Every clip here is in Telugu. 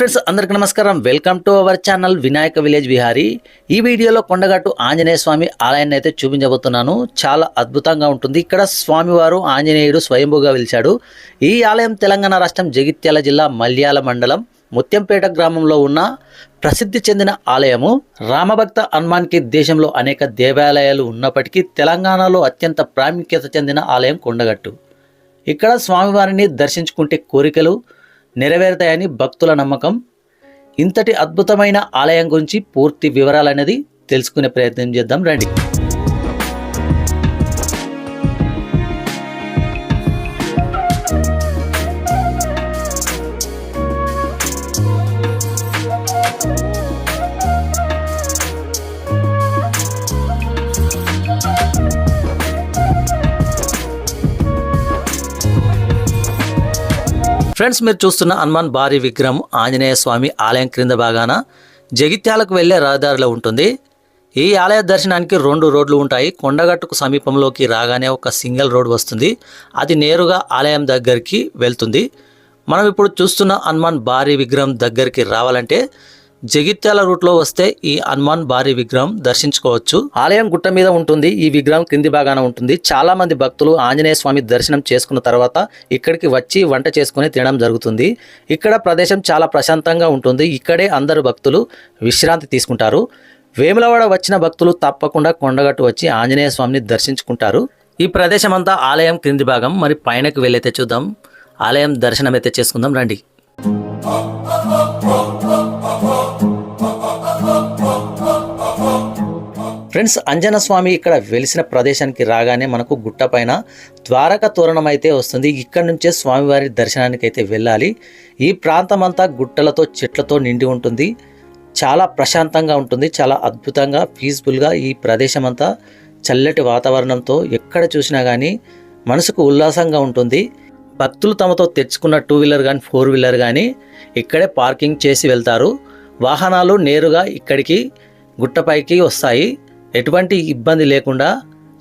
ఫ్రెండ్స్ అందరికి నమస్కారం. Welcome to our channel Vinayaka village Vihari ఈ వీడియోలో కొండగట్టు ఆంజనేయ స్వామి ఆలయాన్ని అయితే చూపించబోతున్నాను. చాలా అద్భుతంగా ఉంటుంది. ఇక్కడ స్వామివారు ఆంజనేయుడు స్వయంభూగా పిలిచాడు ఈ ఆలయం తెలంగాణ రాష్ట్రం జగిత్యాల జిల్లా మల్యాల మండలం ముత్యంపేట గ్రామంలో ఉన్న ప్రసిద్ధి చెందిన ఆలయము. రామభక్త హనుమాన్కి దేశంలో అనేక దేవాలయాలు ఉన్నప్పటికీ తెలంగాణలో అత్యంత ప్రాముఖ్యత చెందిన ఆలయం కొండగట్టు ఇక్కడ స్వామివారిని దర్శించుకుంటే కోరికలు నెరవేరుతాయని భక్తుల నమ్మకం. ఇంతటి అద్భుతమైన ఆలయం గురించి పూర్తి వివరాలనేది తెలుసుకునే ప్రయత్నం చేద్దాం. రండి. ఫ్రెండ్స్ మీరు చూస్తున్న హనుమాన్ భారీ విగ్రహం ఆంజనేయ స్వామి ఆలయం క్రింద భాగాన జగిత్యాలకు వెళ్ళే రహదారిలో ఉంటుంది. ఈ ఆలయ దర్శనానికి రెండు రోడ్లు ఉంటాయి. కొండగట్టుకు సమీపంలోకి రాగానే ఒక సింగిల్ రోడ్ వస్తుంది. అది నేరుగా ఆలయం దగ్గరికి వెళ్తుంది. మనం ఇప్పుడు చూస్తున్న హనుమాన్ భారీ విగ్రహం దగ్గరికి రావాలంటే జగిత్యాల రూట్లో వస్తే ఈ హనుమాన్ భారీ విగ్రహం దర్శించుకోవచ్చు. ఆలయం గుట్ట మీద ఉంటుంది ఈ విగ్రహం క్రింది భాగాన ఉంటుంది. చాలా మంది భక్తులు ఆంజనేయ స్వామి దర్శనం చేసుకున్న తర్వాత ఇక్కడికి వచ్చి వంట చేసుకుని తినడం జరుగుతుంది. ఇక్కడ ప్రదేశం చాలా ప్రశాంతంగా ఉంటుంది. ఇక్కడే అందరు భక్తులు విశ్రాంతి తీసుకుంటారు. వేములవాడ వచ్చిన భక్తులు తప్పకుండా కొండగట్టు వచ్చి ఆంజనేయ స్వామిని దర్శించుకుంటారు. ఈ ప్రదేశం అంతా ఆలయం క్రింది భాగం. మరి పైనకు వెళ్ళైతే చూద్దాం. ఆలయం దర్శనం అయితే చేసుకుందాం. రండి. ఫ్రెండ్స్ అంజన స్వామి ఇక్కడ వెలిసిన ప్రదేశానికి రాగానే మనకు గుట్టపైన ద్వారక తోరణం అయితే వస్తుంది. ఇక్కడ నుంచే స్వామివారి దర్శనానికి అయితే వెళ్ళాలి. ఈ ప్రాంతం అంతా గుట్టలతో చెట్లతో నిండి ఉంటుంది. చాలా ప్రశాంతంగా ఉంటుంది. చాలా అద్భుతంగా పీస్ఫుల్గా ఈ ప్రదేశం అంతా చల్లటి వాతావరణంతో ఎక్కడ చూసినా కానీ మనసుకు ఉల్లాసంగా ఉంటుంది. భక్తులు తమతో తెచ్చుకున్న టూ వీలర్ కానీ ఫోర్ వీలర్ కానీ ఇక్కడే పార్కింగ్ చేసి వెళ్తారు. వాహనాలు నేరుగా ఇక్కడికి గుట్టపైకి వస్తాయి. ఎటువంటి ఇబ్బంది లేకుండా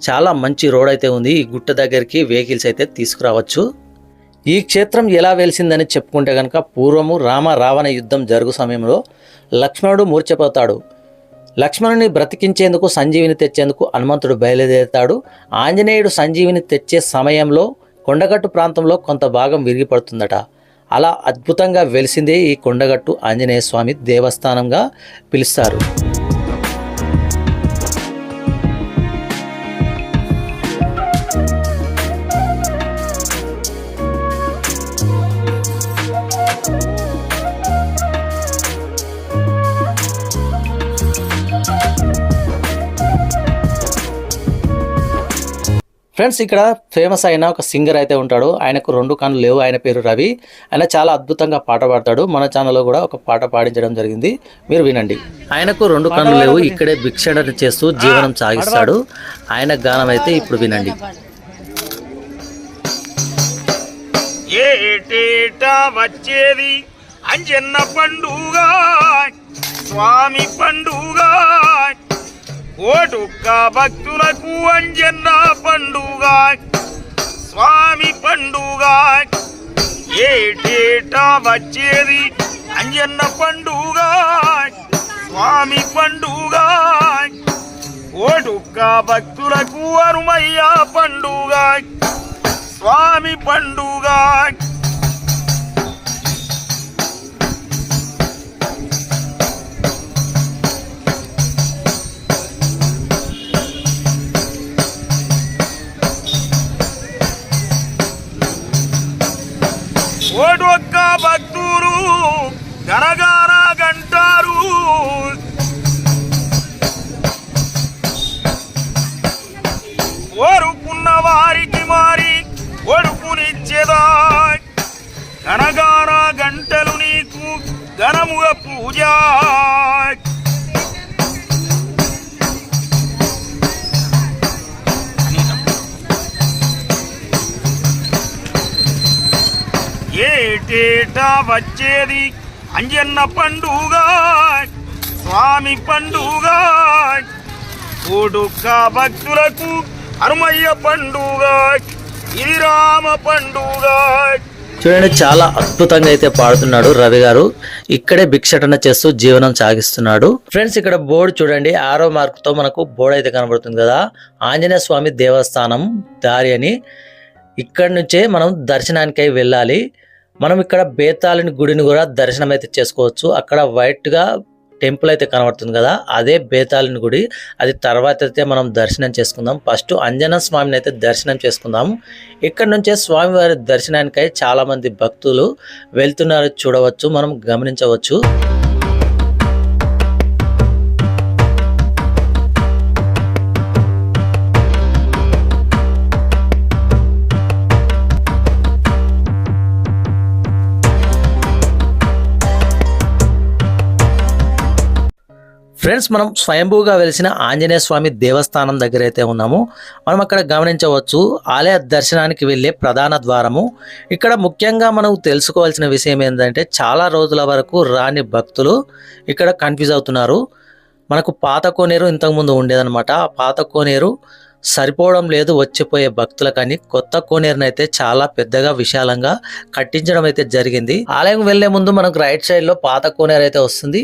చాలా మంచి రోడ్ అయితే ఉంది. ఈ గుట్ట దగ్గరికి వెహికల్స్ అయితే తీసుకురావచ్చు. ఈ క్షేత్రం ఎలా వెలిసిందని చెప్పుకుంటే కనుక పూర్వము రామ రావణ యుద్ధం జరుగు సమయంలో లక్ష్మణుడు మూర్చపోతాడు లక్ష్మణుని బ్రతికించేందుకు సంజీవిని తెచ్చేందుకు హనుమంతుడు బయలుదేరుతాడు. ఆంజనేయుడు సంజీవిని తెచ్చే సమయంలో కొండగట్టు ప్రాంతంలో కొంత భాగం విరిగిపడుతుందట. అలా అద్భుతంగా వెలిసిందే ఈ కొండగట్టు ఆంజనేయ స్వామి దేవస్థానంగా పిలుస్తారు. ఫ్రెండ్స్ ఇక్కడ ఫేమస్ అయిన ఒక సింగర్ అయితే ఉంటాడు. ఆయనకు రెండు కన్నులు లేవు. ఆయన పేరు రవి. ఆయన చాలా అద్భుతంగా పాట పాడతాడు. మన ఛానల్లో కూడా ఒక పాట పాడించడం జరిగింది. మీరు వినండి. ఆయనకు రెండు కన్నులు లేవు. ఇక్కడే భిక్షణ చేస్తూ జీవనం సాగిస్తాడు. ఆయన గానం అయితే ఇప్పుడు వినండి. ఏటేటా వచ్చేది? అంజన్న పండుగ. స్వామి పండుగ. ఓటుక్క భక్తులకు అంజన్న పండుగ స్వామి పండుగ ఏటేటా వచ్చేది అంజన్న పండుగ స్వామి పండుగ ఓటుక్క భక్తులకు అరుమయ్య పండుగ స్వామి పండుగ ఒక్క భక్తులు గనగాన గంటారు. ఓరుకున్న వారికి మారి ఒడుకునిచ్చేదా గనగాన గంటలు నీకు ఘనముగ పూజ ఏటేటా వచ్చేది? అంజన్న పండుగ స్వామి పండుగ కొడుక్క భక్తులకు అరుమయ్య పండుగ ఇది రామ పండుగ. చూడండి చాలా అద్భుతంగా అయితే పాడుతున్నాడు రవి గారు. ఇక్కడే భిక్షటన చేస్తూ జీవనం సాగిస్తున్నాడు. ఫ్రెండ్స్ ఇక్కడ బోర్డు చూడండి ఆరో మార్క్తో మనకు బోర్డు అయితే కనబడుతుంది కదా. ఆంజనేయ స్వామి దేవస్థానం దారి అని. ఇక్కడ నుంచే మనం దర్శనానికై వెళ్ళాలి. మనం ఇక్కడ బేతాళిని గుడిని కూడా దర్శనం అయితే చేసుకోవచ్చు. అక్కడ వైట్గా టెంపుల్ అయితే కనబడుతుంది కదా అదే బేతాళిని గుడి. అది తర్వాత అయితే మనం దర్శనం చేసుకుందాం. ఫస్ట్ అంజనా స్వామిని అయితే దర్శనం చేసుకుందాం. ఇక్కడ నుంచే స్వామివారి దర్శనానికై చాలా మంది భక్తులు వెళ్తున్నారు చూడవచ్చు మనం గమనించవచ్చు. ఫ్రెండ్స్ మనం స్వయంభూగా వెలిసిన ఆంజనేయ స్వామి దేవస్థానం దగ్గర అయితే ఉన్నాము. మనం అక్కడ గమనించవచ్చు ఆలయ దర్శనానికి వెళ్ళే ప్రధాన ద్వారము. ఇక్కడ ముఖ్యంగా మనం తెలుసుకోవాల్సిన విషయం ఏంటంటే చాలా రోజుల వరకు రాని భక్తులు ఇక్కడ కన్ఫ్యూజ్ అవుతున్నారు. మనకు పాత కోనేరు ఇంతకుముందు ఉండేదన్నమాట. ఆ పాత కోనేరు సరిపోవడం లేదు వచ్చిపోయే భక్తుల కానీ కొత్త కోనేరుని అయితే చాలా పెద్దగా విశాలంగా కట్టించడం అయితే జరిగింది. ఆలయం వెళ్ళే ముందు మనకు రైట్ సైడ్లో పాత కోనేరు అయితే వస్తుంది.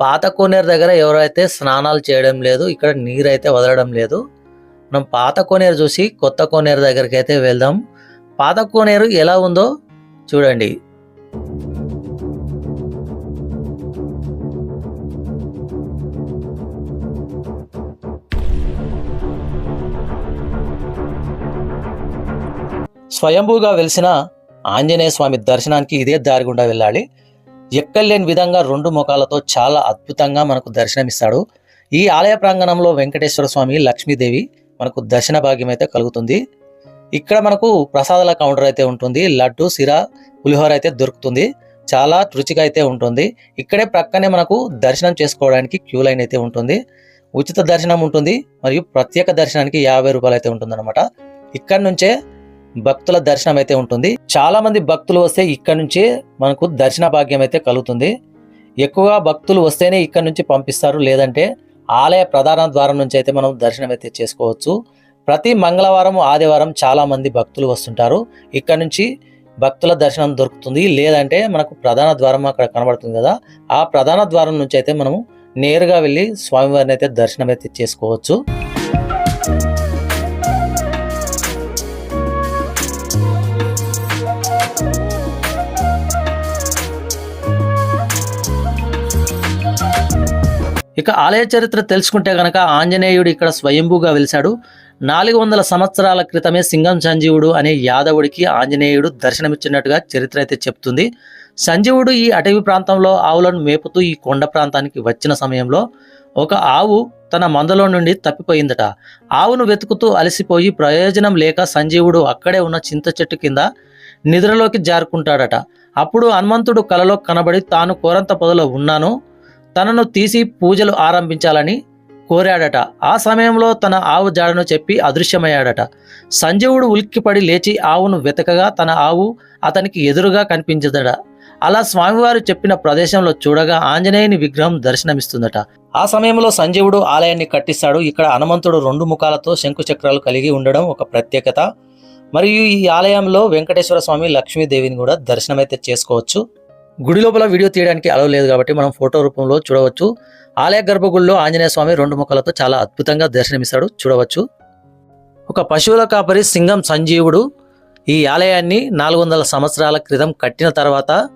పాత కోనేరు దగ్గర ఎవరైతే స్నానాలు చేయడం లేదు ఇక్కడ నీరు అయితే వదలడం లేదు మనం పాత కోనేరు చూసి కొత్త కోనేరు దగ్గరికి అయితే వెళ్దాం. పాత కోనేరు ఎలా ఉందో చూడండి. స్వయంభూగా వెలిసిన ఆంజనేయ స్వామి దర్శనానికి ఇదే దారి గుండా వెళ్ళాలి. ఎక్కలేని విధంగా రెండు ముఖాలతో చాలా అద్భుతంగా మనకు దర్శనమిస్తాడు. ఈ ఆలయ ప్రాంగణంలో వెంకటేశ్వర స్వామి లక్ష్మీదేవి మనకు దర్శన భాగ్యం అయితే కలుగుతుంది. ఇక్కడ మనకు ప్రసాదాల కౌంటర్ అయితే ఉంటుంది. లడ్డు సిర పులిహోర అయితే దొరుకుతుంది. చాలా రుచిగా అయితే ఉంటుంది. ఇక్కడే ప్రక్కనే మనకు దర్శనం చేసుకోవడానికి క్యూ లైన్ అయితే ఉంటుంది. ఉచిత దర్శనం ఉంటుంది. మరియు ప్రత్యేక దర్శనానికి యాభై రూపాయలు అయితే ఉంటుంది అనమాట ఇక్కడ నుంచే భక్తుల దర్శనం అయితే ఉంటుంది. చాలా మంది భక్తులు వస్తే ఇక్కడ నుంచే మనకు దర్శన భాగ్యం అయితే కలుగుతుంది. ఎక్కువగా భక్తులు వస్తేనే ఇక్కడ నుంచి పంపిస్తారు. లేదంటే ఆలయ ప్రధాన ద్వారం నుంచి అయితే మనం దర్శనం అయితే చేసుకోవచ్చు. ప్రతి మంగళవారం ఆదివారం చాలా మంది భక్తులు వస్తుంటారు. ఇక్కడ నుంచి భక్తుల దర్శనం దొరుకుతుంది. లేదంటే మనకు ప్రధాన ద్వారం అక్కడ కనబడుతుంది కదా. ఆ ప్రధాన ద్వారం నుంచి అయితే మనము నేరుగా వెళ్ళి స్వామివారిని అయితే దర్శనం అయితే చేసుకోవచ్చు. ఇక ఆలయ చరిత్ర తెలుసుకుంటే గనక ఆంజనేయుడు ఇక్కడ స్వయంభూగా వెలిశాడు. నాలుగు వందల సంవత్సరాల క్రితమే సింగం సంజీవుడు అనే యాదవుడికి ఆంజనేయుడు దర్శనమిచ్చినట్టుగా చరిత్ర అయితే చెప్తుంది. సంజీవుడు ఈ అటవీ ప్రాంతంలో ఆవులను మేపుతూ ఈ కొండ ప్రాంతానికి వచ్చిన సమయంలో ఒక ఆవు తన మందలో నుండి తప్పిపోయిందట. ఆవును వెతుకుతూ అలసిపోయి ప్రయోజనం లేక సంజీవుడు అక్కడే ఉన్న చింత చెట్టు కింద నిద్రలోకి జారుకుంటాడట. అప్పుడు హనుమంతుడు కలలో కనబడి తాను కోరంత పొదలో ఉన్నాను తనను తీసి పూజలు ఆరంభించాలని కోరాడట. ఆ సమయంలో తన ఆవు జాడను చెప్పి అదృశ్యమయ్యాడట. సంజీవుడు ఉలిక్కిపడి లేచి ఆవును వెతకగా తన ఆవు అతనికి ఎదురుగా కనిపించదట. అలా స్వామివారు చెప్పిన ప్రదేశంలో చూడగా ఆంజనేయుని విగ్రహం దర్శనమిస్తుందట. ఆ సమయంలో సంజీవుడు ఆలయాన్ని కట్టిస్తాడు. ఇక్కడ హనుమంతుడు రెండు ముఖాలతో శంకుచక్రాలు కలిగి ఉండడం ఒక ప్రత్యేకత. మరియు ఈ ఆలయంలో వెంకటేశ్వర స్వామి లక్ష్మీదేవిని కూడా దర్శనమైతే చేసుకోవచ్చు. గుడి లోపల వీడియో తీయడానికి అలవ లేదు కాబట్టి మనం ఫోటో రూపంలో చూడవచ్చు. ఆలయ గర్భగుడిలో ఆంజనేయ స్వామి రెండు ముఖాలతో చాలా అద్భుతంగా దర్శనమిస్తాడు. చూడవచ్చు. ఒక పశువుల కాపరి సింగం సంజీవుడు ఈ ఆలయాన్ని నాలుగు వందల సంవత్సరాల క్రితం కట్టిన తర్వాత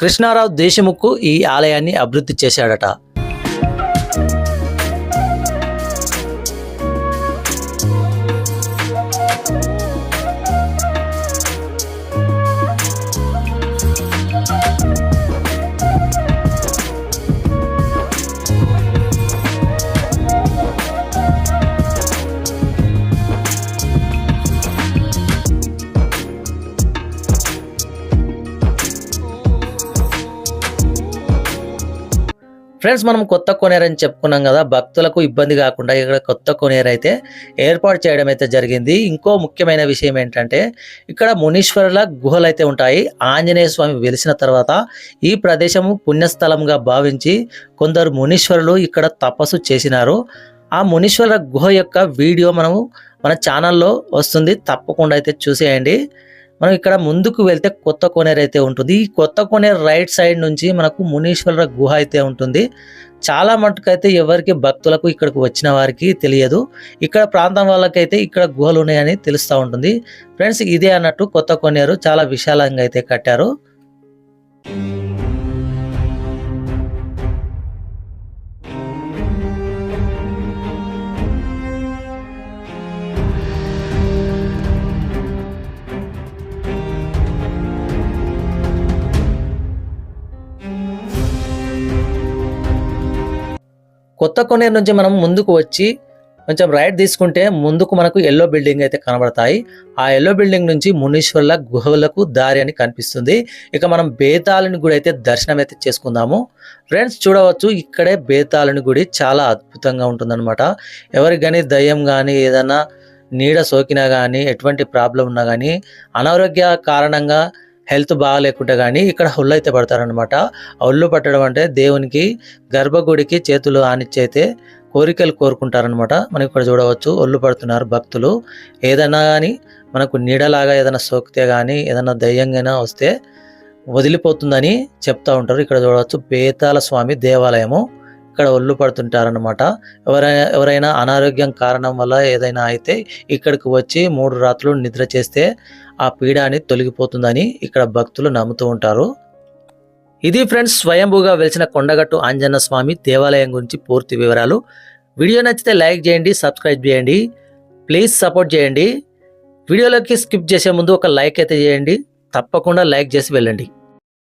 కృష్ణారావు దేశముఖు ఈ ఆలయాన్ని అభివృద్ధి చేశాడట. ఫ్రెండ్స్ మనం కొత్త కొనేరు అని చెప్పుకున్నాం కదా భక్తులకు ఇబ్బంది కాకుండా ఇక్కడ కొత్త కొనేరు అయితే ఏర్పాటు చేయడం అయితే జరిగింది. ఇంకో ముఖ్యమైన విషయం ఏంటంటే ఇక్కడ మునీశ్వరుల గుహలు అయితే ఉంటాయి. ఆంజనేయ స్వామి వెలిసిన తర్వాత ఈ ప్రదేశము పుణ్యస్థలంగా భావించి కొందరు మునీశ్వరులు ఇక్కడ తపస్సు చేసినారు. ఆ మునీశ్వరుల గుహ యొక్క వీడియో మనము మన ఛానల్లో వస్తుంది. తప్పకుండా అయితే చూసేయండి. మనం ఇక్కడ ముందుకు వెళ్తే కొత్త కోనేరు అయితే ఉంటుంది. ఈ కొత్త కోనేరు రైట్ సైడ్ నుంచి మనకు మునీశ్వర గుహ అయితే ఉంటుంది. చాలా మటుకైతే ఎవరికి భక్తులకు ఇక్కడికి వచ్చిన వారికి తెలియదు. ఇక్కడ ప్రాంతం వాళ్ళకైతే ఇక్కడ గుహలు ఉన్నాయని తెలుస్తూ ఉంటుంది. ఫ్రెండ్స్ ఇదే అన్నట్టు కొత్త కోనేరు చాలా విశాలంగా అయితే కట్టారు. కొత్త కొనేరు నుంచి మనం ముందుకు వచ్చి కొంచెం రైట్ తీసుకుంటే ముందుకు మనకు ఎల్లో బిల్డింగ్ అయితే కనబడతాయి. ఆ ఎల్లో బిల్డింగ్ నుంచి మునీశ్వర్ల గుహలకు దారి అని కనిపిస్తుంది. ఇక మనం బేతాళుని గుడి అయితే దర్శనం అయితే చేసుకుందాము. ఫ్రెండ్స్ చూడవచ్చు ఇక్కడే బేతాళుని గుడి చాలా అద్భుతంగా ఉంటుందన్నమాట. ఎవరికి కానీ దయ్యం కానీ ఏదైనా నీడ సోకినా కానీ ఎటువంటి ప్రాబ్లం ఉన్నా కానీ అనారోగ్య కారణంగా హెల్త్ బాగాలేకుంటే కానీ ఇక్కడ హొల్లు అయితే పడతారనమాట ఆ ఒళ్ళు పట్టడం అంటే దేవునికి గర్భగుడికి చేతులు ఆనిచ్చైతే కోరికలు కోరుకుంటారనమాట మనం ఇక్కడ చూడవచ్చు ఒళ్ళు పడుతున్నారు భక్తులు. ఏదైనా కానీ మనకు నీడలాగా ఏదైనా సోకితే కానీ ఏదైనా దయ్యంగా వస్తే వదిలిపోతుందని చెప్తా ఉంటారు. ఇక్కడ చూడవచ్చు బేతాల స్వామి దేవాలయము. ఇక్కడ ఒళ్ళు పడుతుంటారనమాట ఎవరైనా ఎవరైనా అనారోగ్యం కారణం వల్ల ఏదైనా అయితే ఇక్కడికి వచ్చి మూడు రాత్రులు నిద్ర చేస్తే ఆ పీడ అని తొలగిపోతుందని ఇక్కడ భక్తులు నమ్ముతూ ఉంటారు. ఇది ఫ్రెండ్స్ స్వయంభూగా వెలిసిన కొండగట్టు ఆంజనేయ స్వామి దేవాలయం గురించి పూర్తి వివరాలు. వీడియో నచ్చితే లైక్ చేయండి సబ్స్క్రైబ్ చేయండి ప్లీజ్ సపోర్ట్ చేయండి. వీడియోలోకి స్కిప్ చేసే ముందు ఒక లైక్ అయితే చేయండి. తప్పకుండా లైక్ చేసి వెళ్ళండి.